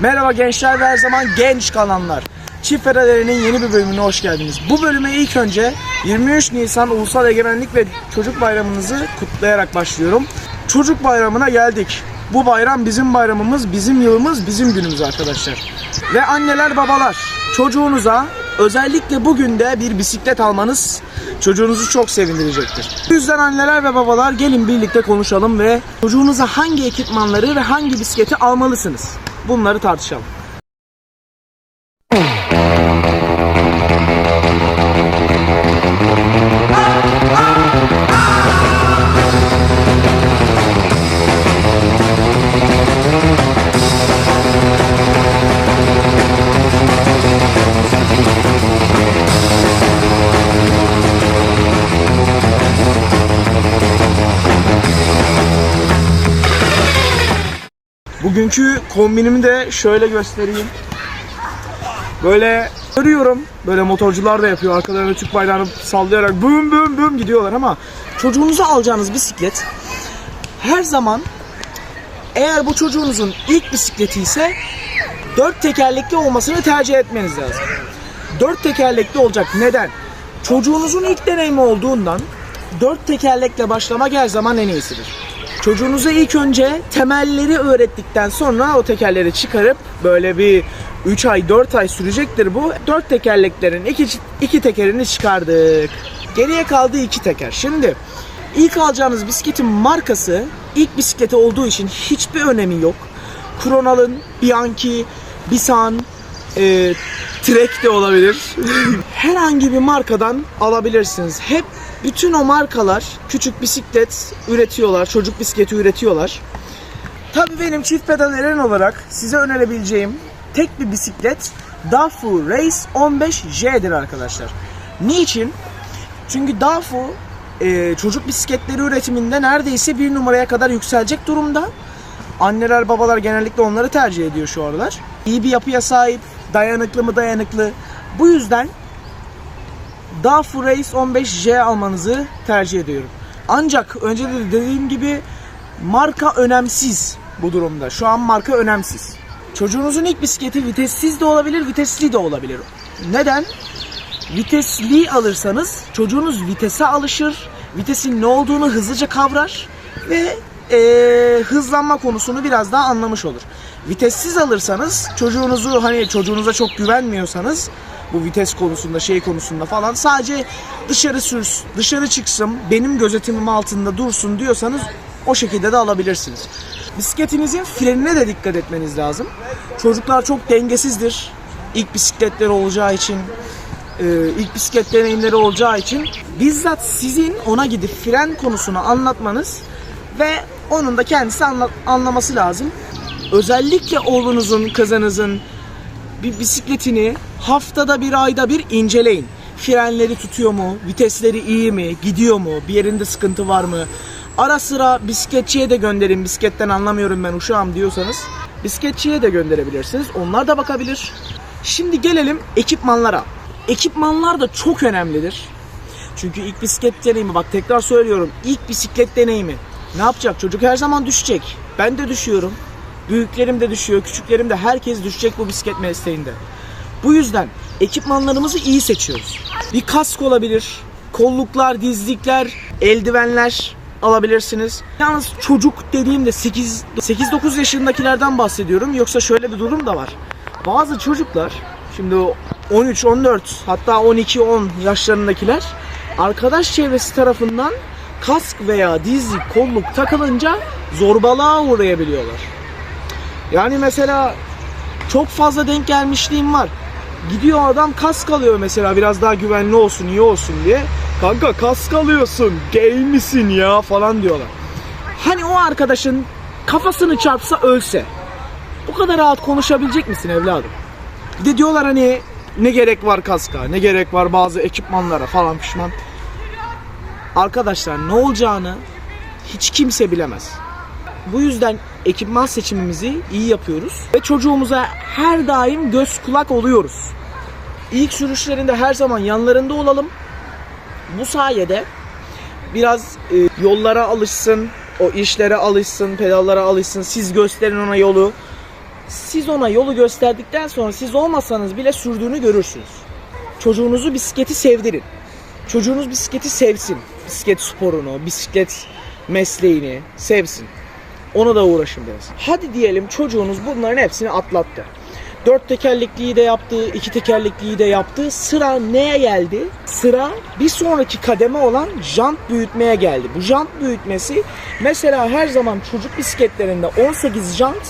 Merhaba gençler ve her zaman genç kalanlar. Çift Ferade'nin yeni bir bölümüne hoş geldiniz. Bu bölüme ilk önce 23 Nisan Ulusal Egemenlik ve Çocuk Bayramınızı kutlayarak başlıyorum. Çocuk Bayramı'na geldik. Bu bayram bizim bayramımız, bizim yılımız, bizim günümüz arkadaşlar. Ve anneler babalar çocuğunuza özellikle bugün de bir bisiklet almanız çocuğunuzu çok sevindirecektir. Bu yüzden anneler ve babalar gelin birlikte konuşalım ve çocuğunuza hangi ekipmanları ve hangi bisikleti almalısınız? Bunları tartışalım. Bugünkü kombinimi de şöyle göstereyim. Böyle görüyorum. Böyle motorcular da yapıyor. Arkalarına Türk bayrağını sallayarak büm büm büm gidiyorlar ama çocuğunuza alacağınız bisiklet her zaman eğer bu çocuğunuzun ilk bisikleti ise dört tekerlekli olmasını tercih etmeniz lazım. Dört tekerlekli olacak. Neden? Çocuğunuzun ilk deneyimi olduğundan dört tekerlekle başlamak her zaman en iyisidir. Çocuğunuza ilk önce temelleri öğrettikten sonra o tekerleri çıkarıp böyle bir 3 ay 4 ay sürecektir bu. 4 tekerleklerin iki, iki tekerini çıkardık. Geriye kaldı iki teker. Şimdi ilk alacağınız bisikletin markası ilk bisikleti olduğu için hiçbir önemi yok. Kronal'ın, Bianchi, Bisan, e, Trek de olabilir. Herhangi bir markadan alabilirsiniz. Hep bütün o markalar küçük bisiklet üretiyorlar, çocuk bisikleti üretiyorlar. Tabii benim çift pedal eren olarak size önerebileceğim tek bir bisiklet Dafu Race 15J'dir arkadaşlar. Niçin? Çünkü Dafu e, çocuk bisikletleri üretiminde neredeyse bir numaraya kadar yükselecek durumda. Anneler babalar genellikle onları tercih ediyor şu aralar. İyi bir yapıya sahip, dayanıklı mı dayanıklı. Bu yüzden Dafu Race 15J almanızı tercih ediyorum. Ancak önce de dediğim gibi marka önemsiz bu durumda. Şu an marka önemsiz. Çocuğunuzun ilk bisikleti vitessiz de olabilir, vitesli de olabilir. Neden? Vitesli alırsanız çocuğunuz vitese alışır, vitesin ne olduğunu hızlıca kavrar ve eee, hızlanma konusunu biraz daha anlamış olur. Vitessiz alırsanız çocuğunuzu hani çocuğunuza çok güvenmiyorsanız bu vites konusunda şey konusunda falan sadece dışarı sürsün, dışarı çıksın, benim gözetimim altında dursun diyorsanız o şekilde de alabilirsiniz. Bisikletinizin frenine de dikkat etmeniz lazım. Çocuklar çok dengesizdir. İlk bisikletleri olacağı için e, ilk bisiklet deneyimleri olacağı için bizzat sizin ona gidip fren konusunu anlatmanız ve onun da kendisi anla- anlaması lazım. Özellikle oğlunuzun, kızınızın bir bisikletini haftada bir ayda bir inceleyin. Frenleri tutuyor mu? Vitesleri iyi mi? Gidiyor mu? Bir yerinde sıkıntı var mı? Ara sıra bisikletçiye de gönderin. Bisikletten anlamıyorum ben uşağım diyorsanız. Bisikletçiye de gönderebilirsiniz. Onlar da bakabilir. Şimdi gelelim ekipmanlara. Ekipmanlar da çok önemlidir. Çünkü ilk bisiklet deneyimi bak tekrar söylüyorum. ilk bisiklet deneyimi. Ne yapacak? Çocuk her zaman düşecek. Ben de düşüyorum. Büyüklerim de düşüyor, küçüklerim de herkes düşecek bu bisiklet mesleğinde. Bu yüzden ekipmanlarımızı iyi seçiyoruz. Bir kask olabilir, kolluklar, dizlikler, eldivenler alabilirsiniz. Yalnız çocuk dediğimde 8 8-9 yaşındakilerden bahsediyorum. Yoksa şöyle bir durum da var. Bazı çocuklar şimdi o 13 14 hatta 12 10 yaşlarındakiler arkadaş çevresi tarafından kask veya dizlik, kolluk takılınca zorbalığa uğrayabiliyorlar. Yani mesela çok fazla denk gelmişliğim var. Gidiyor adam kask alıyor mesela biraz daha güvenli olsun, iyi olsun diye. Kanka kask alıyorsun, gay misin ya falan diyorlar. Hani o arkadaşın kafasını çarpsa ölse. Bu kadar rahat konuşabilecek misin evladım? Bir de diyorlar hani ne gerek var kaska, ne gerek var bazı ekipmanlara falan pişman. Arkadaşlar ne olacağını hiç kimse bilemez. Bu yüzden ekipman seçimimizi iyi yapıyoruz ve çocuğumuza her daim göz kulak oluyoruz. İlk sürüşlerinde her zaman yanlarında olalım. Bu sayede biraz e, yollara alışsın, o işlere alışsın, pedallara alışsın. Siz gösterin ona yolu. siz ona yolu gösterdikten sonra siz olmasanız bile sürdüğünü görürsünüz. Çocuğunuzu bisikleti sevdirin. Çocuğunuz bisikleti sevsin. Bisiklet sporunu, bisiklet mesleğini sevsin. Ona da uğraşın biraz. Hadi diyelim çocuğunuz bunların hepsini atlattı. Dört tekerlekliyi de yaptı, iki tekerlekliyi de yaptı. Sıra neye geldi? Sıra bir sonraki kademe olan jant büyütmeye geldi. Bu jant büyütmesi mesela her zaman çocuk bisikletlerinde 18 jant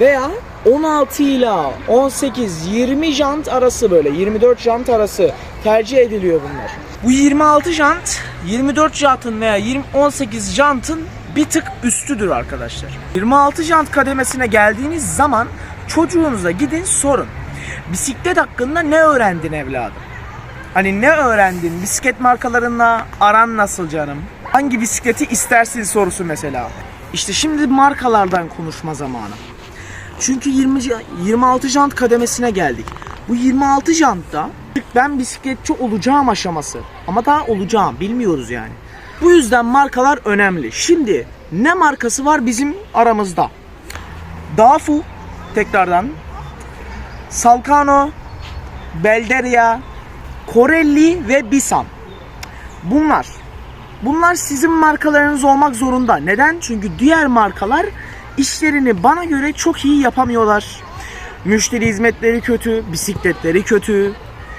veya 16 ile 18-20 jant arası böyle 24 jant arası tercih ediliyor bunlar. Bu 26 jant 24 jantın veya 20, 18 jantın bir tık üstüdür arkadaşlar. 26 jant kademesine geldiğiniz zaman çocuğunuza gidin sorun. Bisiklet hakkında ne öğrendin evladım? Hani ne öğrendin? Bisiklet markalarına aran nasıl canım? Hangi bisikleti istersin sorusu mesela. İşte şimdi markalardan konuşma zamanı. Çünkü 20 j- 26 jant kademesine geldik. Bu 26 jantta ben bisikletçi olacağım aşaması. Ama daha olacağım bilmiyoruz yani. Bu yüzden markalar önemli. Şimdi ne markası var bizim aramızda? Dafu tekrardan Salkano, Belderia, Corelli ve Bisan. Bunlar. Bunlar sizin markalarınız olmak zorunda. Neden? Çünkü diğer markalar işlerini bana göre çok iyi yapamıyorlar. Müşteri hizmetleri kötü, bisikletleri kötü.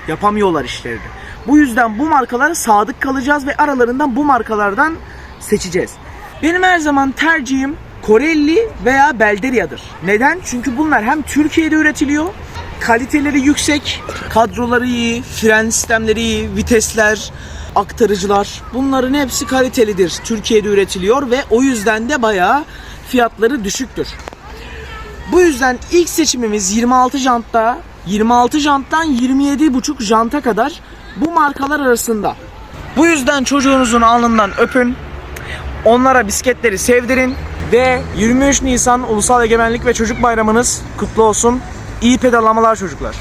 Yapamıyorlar işlerini. Bu yüzden bu markalara sadık kalacağız ve aralarından bu markalardan seçeceğiz. Benim her zaman tercihim Corelli veya Belderia'dır. Neden? Çünkü bunlar hem Türkiye'de üretiliyor, kaliteleri yüksek, kadroları iyi, fren sistemleri iyi, vitesler, aktarıcılar bunların hepsi kalitelidir. Türkiye'de üretiliyor ve o yüzden de bayağı fiyatları düşüktür. Bu yüzden ilk seçimimiz 26 jantta, 26 janttan 27,5 janta kadar bu markalar arasında. Bu yüzden çocuğunuzun alnından öpün, onlara bisikletleri sevdirin ve 23 Nisan Ulusal Egemenlik ve Çocuk Bayramınız kutlu olsun. İyi pedalamalar çocuklar.